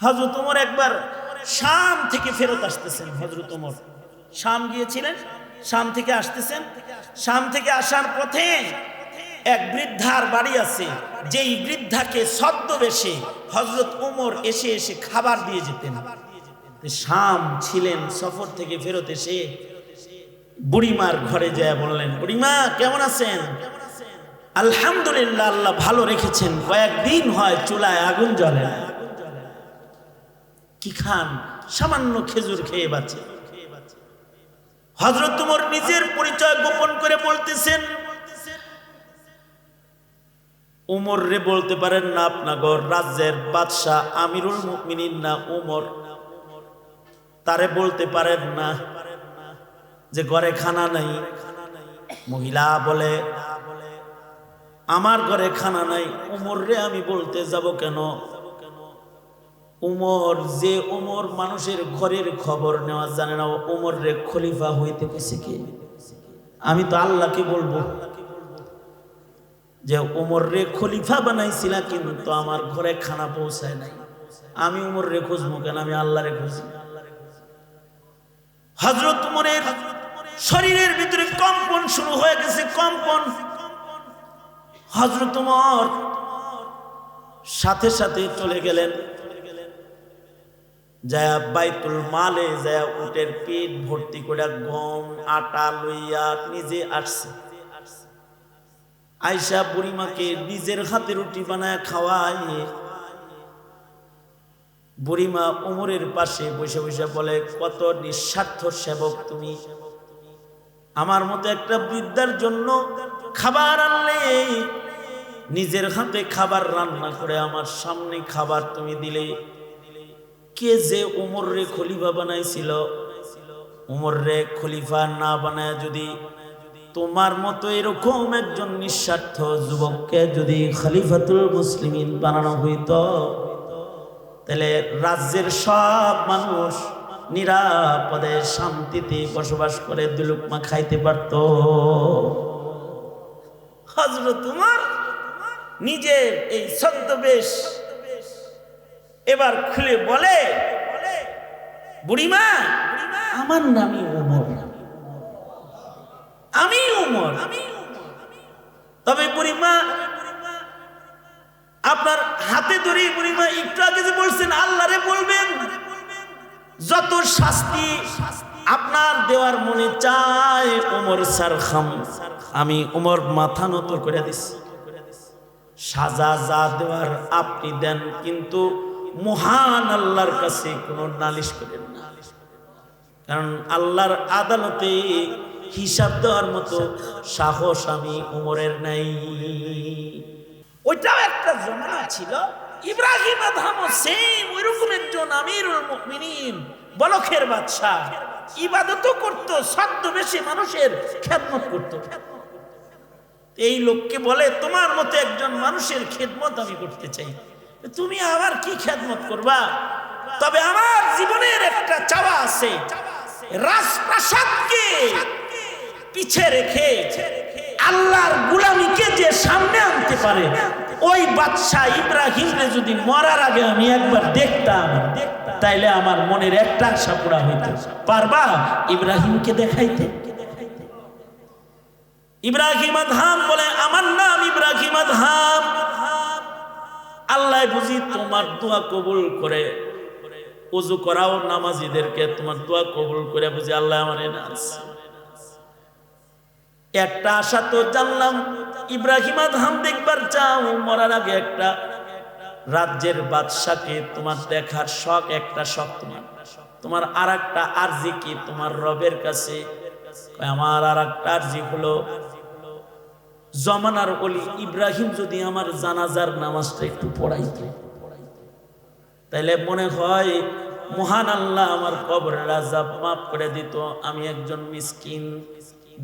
হজরত উমর একবার শাম থেকে ফেরত আসতেছেন হজরত উমর শাম গিয়েছিলেন, শাম থেকে আসতেছেন। শাম থেকে আসার পথে এক বৃদ্ধার বাড়ি আছে, যেই বৃদ্ধাকে ছদ্মবেশে হজরত উমর এসে এসে খাবার দিয়ে যেতেন। শাম ছিলেন সফর থেকে ফেরত এসে বুড়িমার ঘরে যায় বললেন, বুড়িমা, কেমন আছেন? আলহামদুলিল্লাহ, আল্লাহ ভালো রেখেছেন। কয়েকদিন হয় চুলায় আগুন জ্বলে না। কি খান? সামান্য খেজুর খেয়ে বাঁচে। হজরত তোমার নিজের পরিচয় গোপন করে বলতেছেন, উমর রে বলতে পারেন না আপনাগর, রাজ্যের বাদশাহ আমিরুল মুমিনিন না উমর? তারে বলতে পারেন না যে ঘরে খানা নাই। মহিলা বলে, আমার ঘরে খানা নাই, উমর রে আমি বলতে যাব কেন? উমর, যে উমর মানুষের ঘরের খবর নেওয়া জানে না উমর রে খলিফা হইতে পেছে কে? আমি তো আল্লাহকে বলব যে উমর রে খলিফা বানাইছিলা, কিন্তু আমার ঘরে খানা পৌঁছায় নাই। আমি উমর রে খুঁজবো কেন? আমি আল্লাহ রে খুঁজি। হজরত উমরের শরীরের ভিতরে কম্পন শুরু হয়ে গেছে, কম্পন। হজরত উমর সাথে সাথে চলে গেলেন। যায় বাইতুল মালে যায় উটের পেট ভর্তি করে গম, আটা লইয়া নিজে আসছে। আয়সা বুড়িমাকে নিজের হাতে রুটি বানায় খাওয়ায়। বুড়িমা উমরের পাশে বসে বসে বলে, কত নিঃস্বার্থ সেবক তুমি। আমার মতো একটা বৃদ্ধার জন্য খাবার আনলে, নিজের হাতে খাবার রান্না করে আমার সামনে খাবার তুমি দিলে। কে যে উমর রে খলিফা বানাইছিল উমর রে খলিফা না বানায় যদি তোমার মতো এরকম একজন নিঃস্বার্থ যুবককে যদি খলিফাতুল মুসলিমিন বানানো হইত, তাহলে রাজ্যের সব মানুষ নিরাপদে শান্তিতে বসবাস করে দুলুকমা খাইতে পারত। হজরত তোমার নিজের এই ছদ্মবেশ এবার খুলে বলে, বুড়িমা, আমার নামই উমর। আমি উমর। তবে বুড়িমা, আপনার হাতে ধরে বুড়িমা একটু আগে যে বলছেন, আল্লাহরে বলবেন। যত শাস্তি আপনার দেওয়ার মনে চায় ওমর সার খাম। আমি ওমর মাথা নত করে দিচ্ছি সাজা যা দেওয়ার আপনি দেন, কিন্তু মহান আল্লাহর কাছে কোনো নালিশ করেন না। কারণ আল্লাহর আদালতে হিসাব দেওয়ার মতো সাহস আমি উমরের নাই। ওইটাও একটা জমানা ছিল। ইব্রাহিম আদহামও সেম ওই রকম একজন আমিরুল মুমিনিন, বলখের বাদশাহ। ইবাদতও করতো, ছদ্মবেশে মানুষের খেদমত করতো। এই লোককে বলে, তোমার মতো একজন মানুষের খেদমত আমি করতে চাই। তুমি আবার কি খেদমত করবা? তবে আমার জীবনের একটা চাওয়া আছে। রাজপ্রাসাদকে পিছে রেখে আল্লাহর গুলামিকে যে সামনে আনতে পারে, ওই বাদশাহ ইব্রাহিমরে যদি মরার আগে আমি একবার দেখতাম, তাইলে আমার মনের একটা আশা পুরা হইতো। পারবা ইব্রাহিমকে দেখাইতে? ইব্রাহিম আধাম বলে, আমার নাম ইব্রাহিম আধাম আল্লাহ বুঝি তোমার দোয়া কবুল করে। উজু করাও নামাজিদেরকে, তোমার দোয়া কবুল করে বুঝি আল্লাহ আমার একটা আশা তো জানলাম, ইব্রাহিম আধাম দেখবার চাও, মরার আগে একটা। রাজ্যের বাদশাকে তোমার দেখার শখ, একটা শখ তোমার। তোমার আর একটা আর্জি কি তোমার রবের কাছে? আমার আর একটা আর্জি হলো জমানার অলি ইব্রাহিম যদি আমার জানাজার নামাজটা একটু পড়াইতো। তাইলে মনে হয়, মহান আল্লাহ আমার কবরের আজাব মাফ করে দিত। আমি একজন মিসকিন,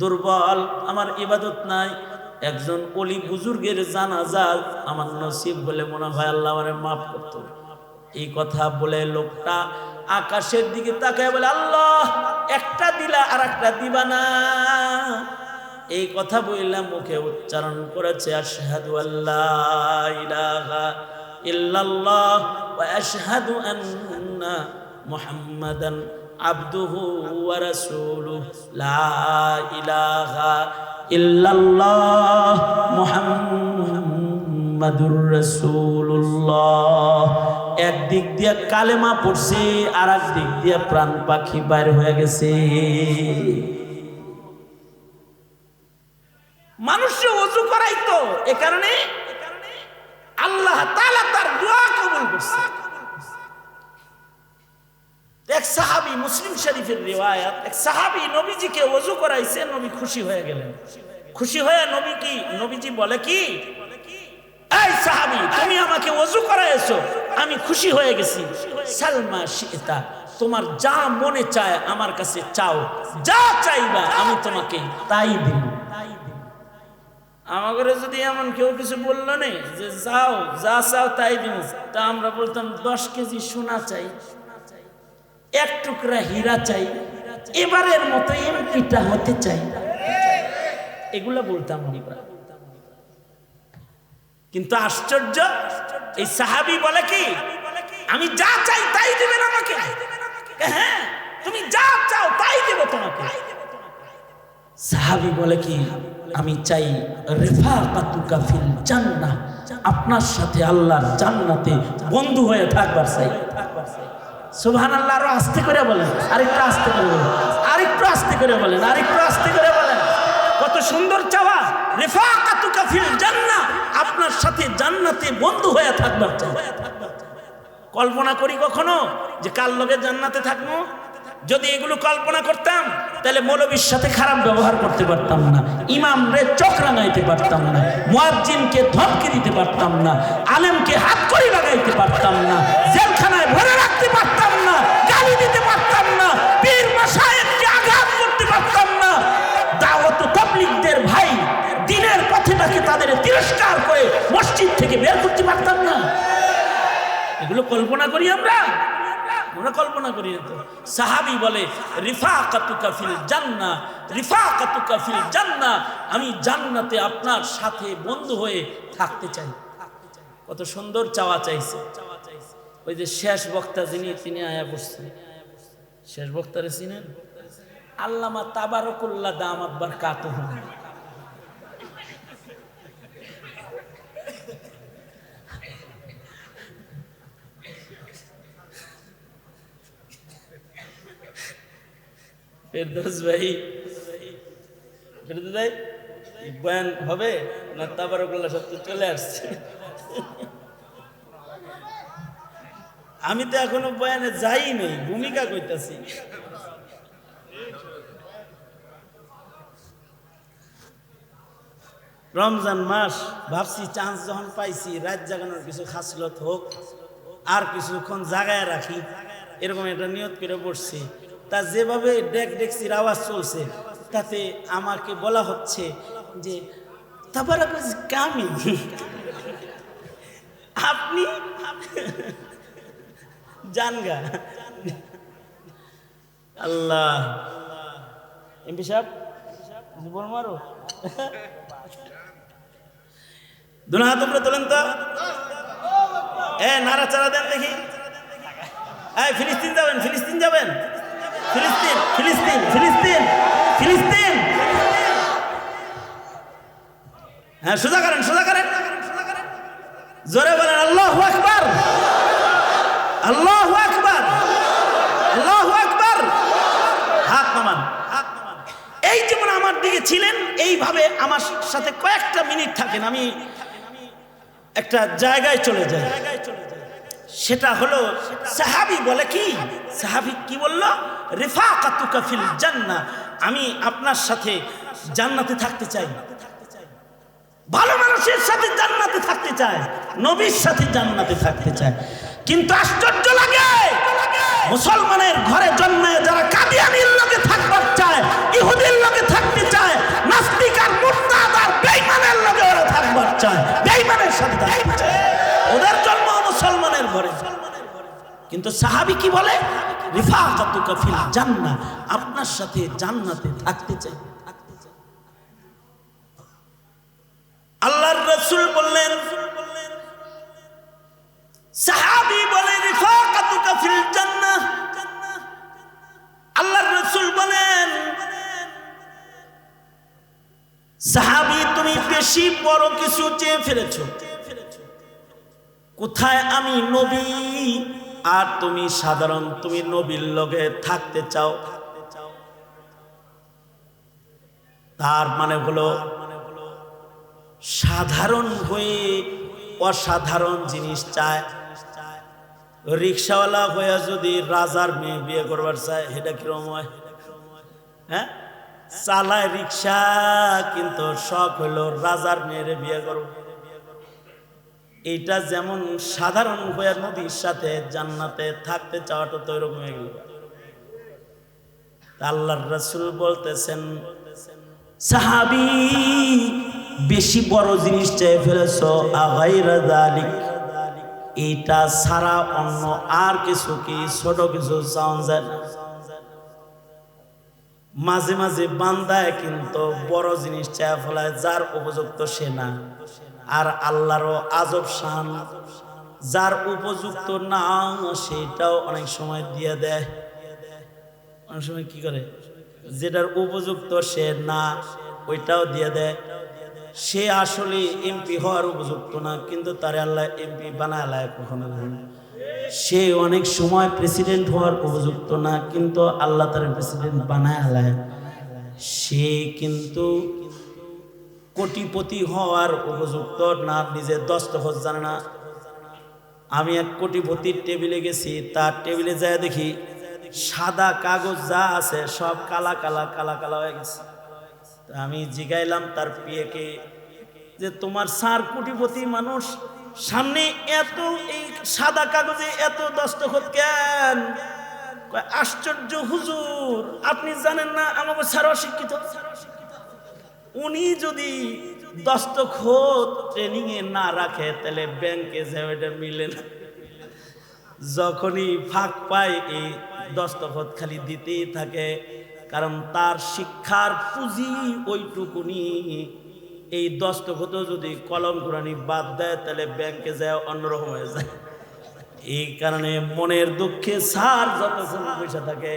দুর্বল, আমার ইবাদত নাই। একজন অলি বুজুর্গের জানাজা আমার নসিব বলে মনে হয় আল্লাহ আমার মাফ করতো। এই কথা বলে লোকটা আকাশের দিকে তাকায় বলে, আল্লাহ, একটা দিলা আর একটা দিবা না। এই কথা বললাম মুখে উচ্চারণ করেছে, আশহাদু আল্লাহ ইলাহা ইল্লাল্লাহ ওয়া আশহাদু আন্না মুহাম্মাদান আবদুহু ওয়া রাসূলুহু। লা ইলাহা ইল্লাল্লাহ মুহাম্মাদুর রাসূলুল্লাহ। একদিক দিয়ে কালেমা পড়ছে আর এক দিক দিয়ে প্রাণ পাখি বাইর হয়ে গেছে। মানুষে অজু করাইতো এ কারণে আল্লাহ তাআলা তার দোয়া কবুল করছে। এক সাহাবী মুসলিম শরীফের রিওয়ায়াত, এক সাহাবী নবীজিকে ওযু করাইছে, নবী খুশি হয়ে গেলেন। খুশি হয়ে নবী কি, নবীজি বলে কি, এই সাহাবী, তুমি আমাকে ওযু করাইছো, আমি খুশি হয়ে গেছি। সালমা শিতা, তোমার যা মনে চায় আমার কাছে চাও, যা চাইবা আমি তোমাকে তাই দিব। আমাকে যদি এমন কেউ কিছু বলল নে যে, যাও, যা চাও তাই দিব তা আমরা বলতাম, দশ কেজি সোনা চাই, এক টুকরা হীরা চাই, এবারের মতো এমপিটা হতে চাই। এগুলা বলতাম আমরা। কিন্তু আশ্চর্য, এই সাহাবি বলে কি, আমি যা চাই তাই দিবেন আমাকে। হ্যাঁ তুমি যা চাও তাই দেবো তোমাকে। সাহাবি বলে কি, আমি চাই রেফাকাতুকা ফিল জান্নাহ। আপনার সাথে আল্লাহর জান্নাতে বন্ধু হয়ে থাকবার চাই। সুবহান আল্লাহ আরও আস্তে করে বলেন, আরেকটু আস্তে করে বলেন, আরেকটু আস্তে করে বলেন, আরেকটু আস্তে করে বলেন। কত সুন্দর চাওয়া রেফা রেফাকাতুকা ফিল জান্নাহ। আপনার সাথে জান্নাতে বন্ধু হয়ে থাকবার চাই। কল্পনা করি কখনো যে কাল লোকের জান্নাতে থাকব? যদি এগুলো কল্পনা করতাম, তাহলে মৌলবীর সাথে খারাপ ব্যবহার করতে পারতাম না। ইমামরে চোখ রাঙাইতে পারতাম না। মুয়াজ্জিনকে ধমকে দিতে পারতাম না। আলেমকে হাত করে লাগাইতে পারতাম না। জেলখানায় ভরে রাখতে পারতাম না। গালি দিতে পারতাম না। পীর মাসায়েবকে আঘাত করতে পারতাম না। দাওয়াত তাবলীগদের ভাই দিনের পথেটাকে তাদের তিরস্কার করে মসজিদ থেকে বের করতে পারতাম না। এগুলো কল্পনা করি আমরা। আমরা কল্পনা করি তো। সাহাবি বলে, রিফাকাতুকা ফিল জান্নাহ রিফাকাতুকা ফিল জান্নাহ আমি জান্নাতে আপনার সাথে বন্ধু হয়ে থাকতে চাই। কত সুন্দর চাওয়া চাইছে। ওই যে শেষ বক্তা যিনি, তিনি আয়া বসছেন। শেষ বক্তারে চিনেন? আল্লামা তাবারকুল্লাহ দামাত বারকাতুহু। ভাই। ভাই, বয়ান হবে না তাবারকুল্লাহ সব চলে আসছে? আমি তো এখনও বয়ানে যাই নাই, ভূমিকা কইতাছি। রমজান মাস, ভাবছি চান্স যখন পাইছি, রাত জাগানোর কিছু খাসলত হোক, আর কিছুক্ষণ জাগায় রাখি। এরকম একটা নিয়ত করে পড়ছি তা যেভাবে ডেক ডেকসির আওয়াজ চলছে, তাতে আমাকে বলা হচ্ছে যে তারপর কামি। আপনি জানগা আল্লাহ। এমপি সাহেব বল মারো? দুনা হাত উপরে তোলেন তো। এ নারা চারা দেন দেখি। এই, ফিলিস্তিন যাবেন ফিলিস্তিন যাবেন। ফিলিস্তিন ফিলিস্তিন ফিলিস্তিন ফিলিস্তিন। হ্যাঁ সোজা করেন সোজা করেন। জোরে বলেন, আল্লাহ আকবার। আল্লাহ আকবার। আল্লাহ আকবার। হাত নামান। এই যেমন আমার দিকে ছিলেন, এইভাবে আমার সাথে কয়েকটা মিনিট থাকেন, আমি একটা জায়গায় চলে যাই। সেটা হলো সাহাবি বলে কি? সাহাবি কি বলল? রেফাকাতুকা ফিল জান্নাহ। আমি আপনার সাথে জান্নাতে থাকতে চাই। ভালো মানুষের সাথে জান্নাতে থাকতে চায় নবীর সাথে জান্নাতে থাকতে চায় কিন্তু আশ্চর্য লাগে, মুসলমানের ঘরে জন্মায় যারা কাদিয়ানির লোকে থাকবার চায়, ইহুদির লোকে থাকতে চায়, নাস্তিক আর মুরতাদ আর বেঈমানের লোকে ওরা থাকবার চায়, বেঈমানের সাথে থাকতে চায়। ওদের জন্ম মুসলমানের ঘরে। কিন্তু সাহাবি কি বলে? আপনার সাথে জান্নাতে থাকতে চাই। আল্লাহর বললেন বলে আল্লাহর বলেন তুমি বেশি বড় কিছু চেয়ে ফেলেছো। কোথায় আমি নবী? আর তুমি সাধারণ, তুমি নবীর লগে থাকতে চাও। তার মানে হলো, সাধারণ হয়ে অসাধারণ জিনিস চায়। রিক্সাওয়ালা হয়ে যদি রাজার মেয়ে বিয়ে করবার চায় এটা কিরম হয়? হ্যাঁ? চালায় রিক্সা, কিন্তু শখ হলো রাজার মেয়েরে বিয়ে করব। এইটা যেমন সাধারণ হয়ে নদীর সাথে জান্নাতে থাকতে চাওয়াটা তো এরকম হয়ে গেল। আল্লাহর রাসূল বলতেছেন, সাহাবি, বেশি বড় জিনিস চেয়ে ফেলেছ, আগাইরা দালিক এইটা ছাড়া অন্য আর কিছু কি? ছোট কিছু চাওয়া যায় না। মাঝে মাঝে বান্দায় কিন্তু বড় জিনিস চায় ফেলায়, যার উপযুক্ত সে না। আর আল্লাহরও আজব শান। যার উপযুক্ত না, সেটাও অনেক সময় দিয়ে দেয়। অনেক সময় কি করে? যেটার উপযুক্ত সে না, ওইটাও দিয়ে দেয়। সে আসলে এমপি হওয়ার উপযুক্ত না, কিন্তু তারে আল্লাহ এমপি বানায় লায় কখনো। সে অনেক সময় প্রেসিডেন্ট হওয়ার উপযুক্ত না, কিন্তু আল্লাহ তার প্রেসিডেন্ট বানায় লায় সে কিন্তু কোটিপতি হওয়ার উপযুক্ত না নিজে দস্তখত জানে না। আমি এক কোটিপতির টেবিলে গেছি, তার টেবিলে যায় দেখি সাদা কাগজ যা আছে সব কালা কালা কালা কালা হয়ে গেছে। আমি জিগাইলাম তার পিয়েকে যে, তোমার সার কোটিপতি মানুষ, সামনে এত এই সাদা কাগজে এত দস্তখত কেন? আশ্চর্য হুজুর, আপনি জানেন না, আমাকে সার অশিক্ষিত। উনি যদি দস্তখত ট্রেনিং এ না রাখে, তাহলে ব্যাংকে যাবে এটা মিলে না। যখনই ফাঁক পায়, এই দস্তখত খালি দিতেই থাকে। কারণ তার শিক্ষার পুঁজি ওইটুকুনি। এই দস্তখত যদি কলম কোরআনি বাদ দেয়, তাহলে ব্যাংকে যায়, অন্যরকম হয়ে যায়। এই কারণে মনের দুঃখে সার যতক্ষণ বসে থাকে,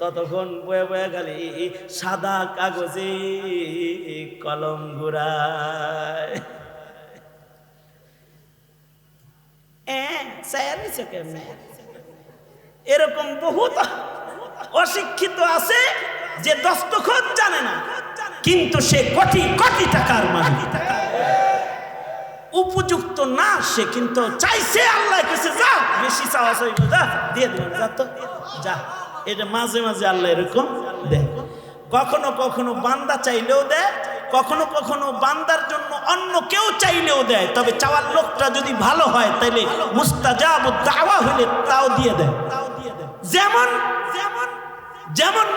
ততক্ষণ বয়ে বয়ে খালি সাদা কাগজে কলম ঘুরায়। এরকম বহুত অশিক্ষিত আছে যে দস্তখত জানে না, কিন্তু সে কোটি কোটি টাকার মালিক। উপযুক্ত না, সে কিন্তু চাইছে আল্লাহ কাছে যা বেশি চাওয়া চাইব যা, দিয়ে দেবেন যা তো। যা, এটা মাঝে মাঝে আল্লাহ এরকম দেয়। কখনো কখনো বান্দা চাইলেও দেয়, কখনো কখনো বান্দার জন্য অন্য কেউ চাইলেও দেয়। তবে চাওয়ার লোকটা যদি ভালো হয় তাহলে মুস্তাজাব দাওয়া হলে তাও দিয়ে দেয়। যেমন যেমন যেমন